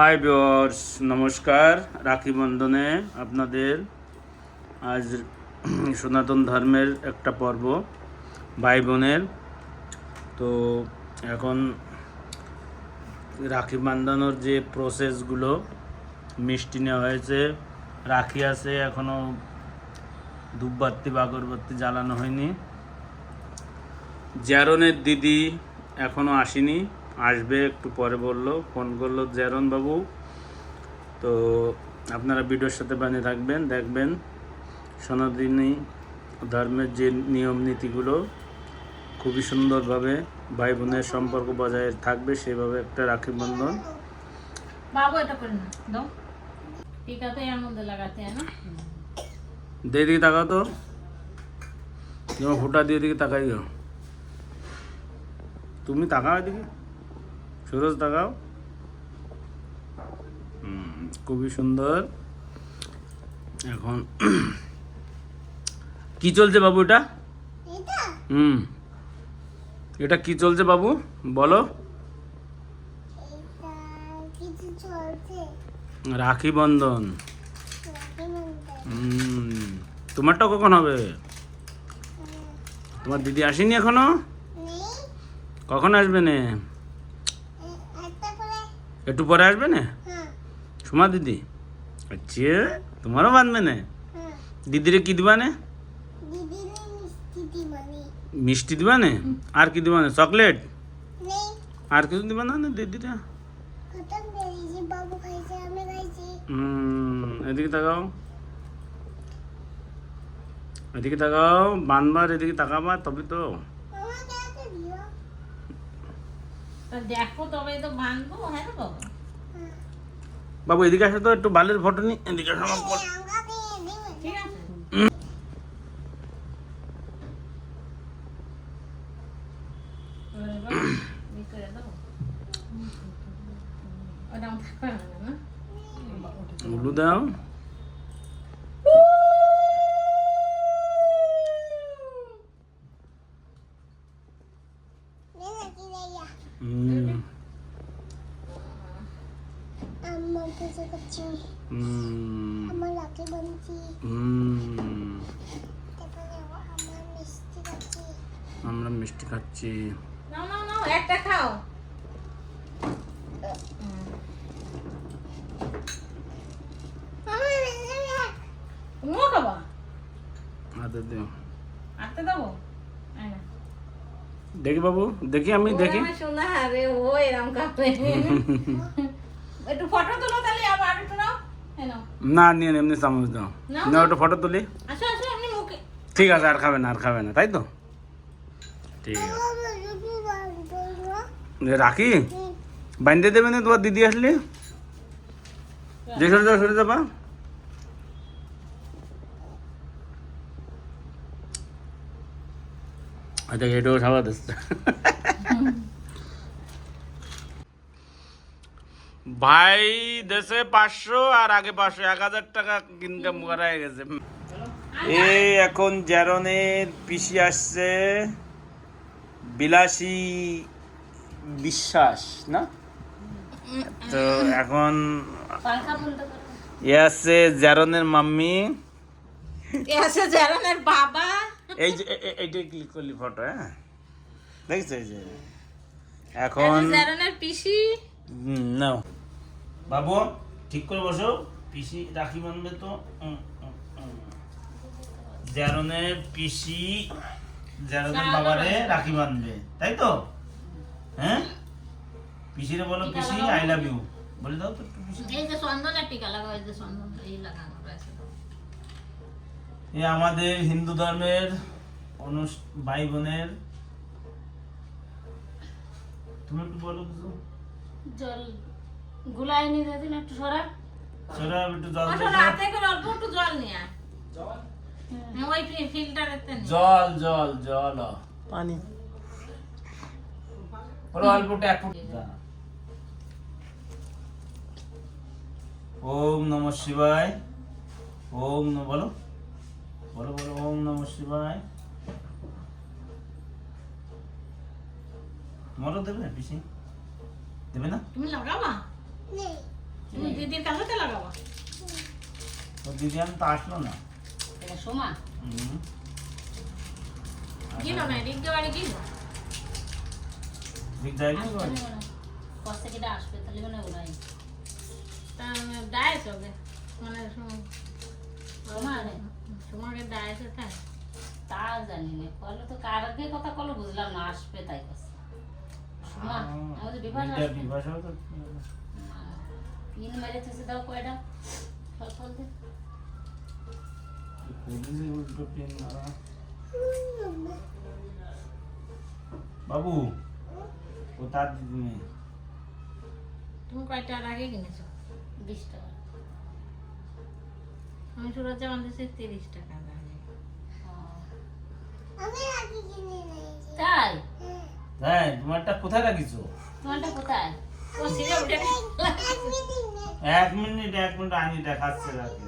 Hi viewers নমস্কার। রাখি বন্ধনে আপনাদের আজ সনাতন ধর্মের একটা পর্ব ভাই বোনের তো এখন রাখি বান্ধানোর যে প্রসেসগুলো মিষ্টি নেওয়া হয়েছে, রাখি আছে এখনও ধূপবাতি বা আগরবাতি জ্বালানো হয়নি। জ্যারনের দিদি এখনও আসেনি। আসবে একটু পরে বলল ফোন করল জ্যারন বাবু। তো আপনারা ভিডিওর সাথে বানিয়ে থাকবেন দেখবেন সনাতনী ধর্মের যে নিয়ম নীতিগুলো খুবই সুন্দরভাবে ভাই বোনের সম্পর্ক বজায় থাকবে সেভাবে একটা রাখি বন্ধন। হয়? দিয়ে দিকে তাকাও তো। যেমন ফোটা দিয়ে দিকে তাকাই তুমি তাকাও এদিকে। সুরজ তাকাও খুবই সুন্দর। এখন কি চলছে বাবু এটা? হুম এটা কি চলছে বাবু? বলো। রাখি বন্ধন। তোমারটা কখন হবে? তোমার দিদি আসেনি এখনও? কখন আসবে নে? একটু পরে আসবে না? সুমা দিদি। আচ্ছা তোমারও বাঁধবে না? দিদিরে কি দিবা না? মিষ্টি দিবা না? আর কি দিবা না? চকলেট? আর কিছু দিবা না না হুম, এদিকে তাকাও। এদিকে তাকাও, বানবার এদিকে তাকাবা, তবে তো আমাকে একটা দিও তা দেখো তবে তো হ্যাঁ বাবা। বাবু এদিকে আসো তো একটু বালের ফটো নি এদিকে আসো আমার ঠিক আছে। দাও। মিষ্টি খাচ্ছি। নাও নাও নাও একটা খাও। তুমিও খাবা হাতে দিও। দেবো? দেখি বাবু দেখি আমি দেখি। ও আমার সোনা রে ও এরম কাপে একটু ফটো তুলো তাহলে আবার একটু নাও। না নিয়ে এমনি চামচ দাও। না, ওটা ফটো তুলি। ঠিক আছে আর খাবে না আর খাবে না তাই তো? ঠিক আছে। রাখি? দেবে না তোমার দিদি আসলে? যে সরে যাও সরে যাবা। আচ্ছা এটাও সাবাদ ভাই দেশে পাঁচশো আর আগে পাঁচশো এক হাজার টাকা ইনকাম করা গেছে। এই এখন জ্যারনের পিসি আসছে। বিলাসী বিশ্বাস না? তো এখন এ আছে জ্যারনের মাম্মি। এসে জারানের বাবা। এই যে এ- এ- এইটাই ক্লিক করলি ফটো হ্যাঁ? দেখছ এই যে? এখন এসে জারানের পিসি। নাও। বাবু ঠিক করে বসো। পিসি রাখি বানবে তো। জ্যারনের পিসি বাবারে রাখি বানবে তাই তো? হ্যাঁ? পিসিরে বলো পিসি আই লাভ ইউ বলে দাও তো এই যে চন্দনের টিকা লাগাও এই যে চন্দন এই লাগানো রয়েছে। এ আমাদের হিন্দু ধর্মের অনুষ- ভাই বোনের তুমি একটু বলো কিছু। জল গুলাই নিয়ে দিন একটু সরা। সেটা একটু জল আসলে দাও তো। হাতে করে অল্প একটু জল নিয়ে হ্যাঁ, ওই ফিল্টারের তে নিয়ে জল জল জল পানি। ওর ট্যাপ ওম নম শিবায়। ওম বলো। বলো বলো ওম নম শিবায়। তোমারও দেবে না পিসি? দেবে না? তুমি লাগাবা? দিদির কালোতে লাগাবো? দিদি আমি তো আসলো না। সোমা গিলো না রিঙ্কে বাড়ি গিলো দিক যায়নি বাড়ি? না মনে। কষ্ট কেটে আসবে তাহলে তা ডায়েস হবে। মানে সোমা রে, তোমাকে তাই তা জানি না। কলে তো কার আগে কথা কলে বুঝলাম না আসবে তাই কাছে সোমা আমাদের দিদিটা আসবে। বিভাসও তো। মেরে থেসে দাও কয়টা? ফল ফল দে বাবু ও তার দিদি তুমি কয়টার আগে কিনেছো? বিশ টাকা। আমি সুরজা বান্ধেছি তিরিশ টাকা দামে। তাই? হ্যাঁ তোমারটা কোথায় রাখিছো? তোমারটা কোথায়? ও সিরে উঠে এক মিনিট এক মিনিট এক মিনিট আমি দেখাচ্ছি রাখি।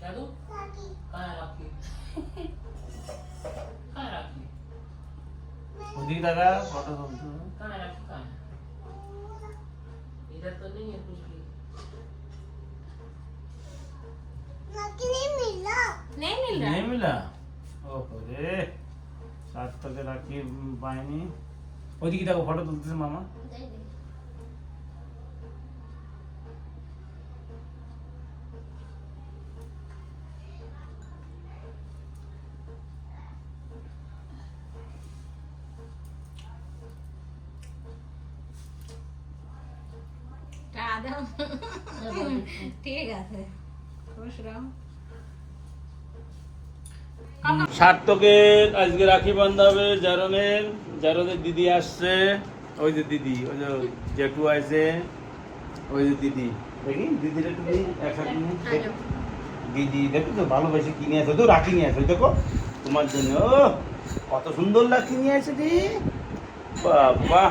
কাকি ওদিকে দেখা ফটো তুলতে নাকি নেই মিলা নেই মিল নেই মিলা ও রে সাতটাকে রাখি উম, পাইনি ওইদিকে দেখো ফটো তুলতেছে মামা দাও ঠিক আছে। খুশ রাও সার্থকের আজকে রাখি বান্ধাবে জারনের জারনের দিদি আসছে। ওই যে দিদি, ওই যে জেঠু আছে ওই যে দিদি। দেখি, দিদির একটু একসাথে দিদি, দেখো তো, ভালোবেসে কিনে আছে। তো রাখি নিয়ে আসো দেখো, তোমার জন্য। কত সুন্দর রাখি নিয়ে আসে দি বাবা।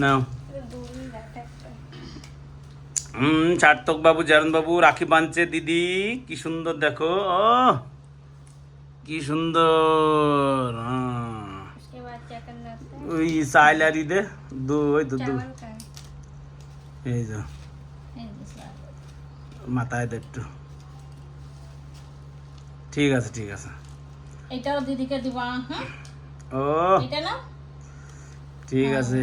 নাও। হুম সার্থক বাবু জারন বাবু, রাখি বাঁধছে, দিদি। কি সুন্দর দেখো। ও কি সুন্দর। ওই সাইলারি দে, দু, ওই তো দু। এই যা। মাথায় দে একটু। ঠিক আছে ঠিক আছে এটাও দিদিকে দিবা হ্যাঁ ও এটা না ঠিক আছে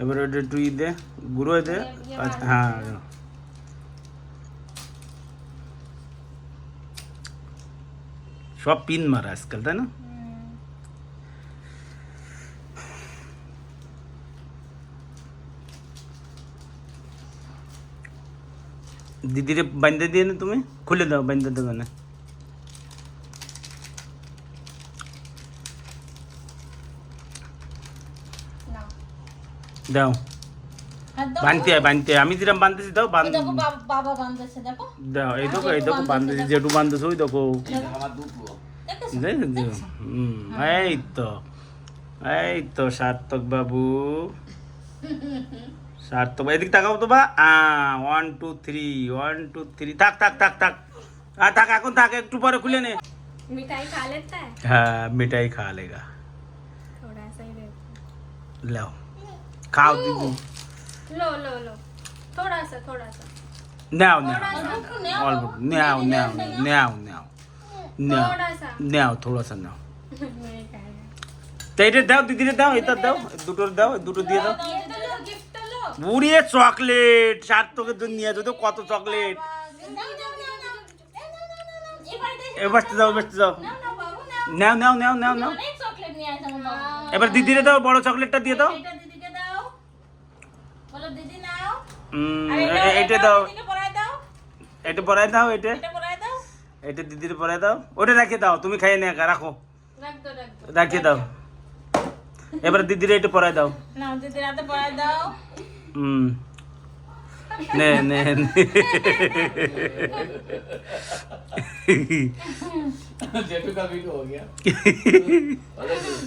এবার ওটা একটু ই দে গুঁড়ো দে আচ্ছা, হ্যাঁ সব পিন মারা আজকাল তাই না দিদিরে বান্ধে দিয়ে না তুমি খুলে দাও বান্ধে দেবে না দাও হাত দাও বানতে হয় বানতে হয়। আমি যেরকম বানতেছি দাও বান ওই দেখো বাবা- বাবা বান্ধেছে দেখো দাও এই দেখো এই দেখো বানতেছি যেটু বানতেছে ওই দেখো দেখেছো দেখেছো? হুম, এই তো এই তো সার্থক বাবু সার্থক বাবু। এদিক তাকাও তো বা one two three one two three থাক থাক থাক থাক আর থাক এখন থাক একটু পরে খুলে নে मिठाई खा लेता है হ্যাঁ মিঠাই খা লেগা थोड़ा सा ही रहता লাও খাও দিদি লো লো লো থোড়া সা থোড়া সা নাও নাও অল্প নাও নাও নাও নাও নাও নাও থোড়া সা নাও এইটা দাও দিদিরে দাও এটা দাও দুটোর দাও দুটো দিয়ে দাও বুড়িয়ে চকলেট সার্থকে তো নিয়ে যেত কত চকলেট এবার দাও এবার যাও নাও নাও নাও নাও নাও এবার দিদিরে দাও বড় চকলেটটা দিয়ে দাও এটা এটাও দাও দিদিকে পরায় দাও এটা পরাই দাও এটা এটা পরায় দাও এটা দিদির পরাই দাও ওটা রেখে দাও তুমি খাইয়ে নে একা, রাখো রাখ দাও রাখ দাও রাখে দাও এবার দিদিরে এটা পরাই দাও নাও দিদির হাতে পরায় দাও হুম নে নে নে।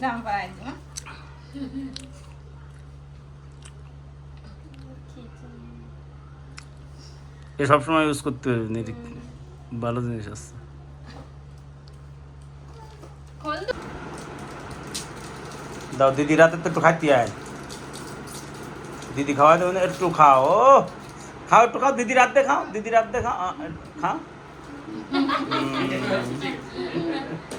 দাম পরায় দাও এ সবসময় ইউজ করতে হবে নিরিখ ভালো জিনিস আছে। দাও, দিদি রাতে তো একটু খাইতে আয়। দিদি খাওয়া দেবেন একটু খাও। খাও, একটু খাও। দিদি রাত দেখাও, দিদি রাত দেখাও। খাও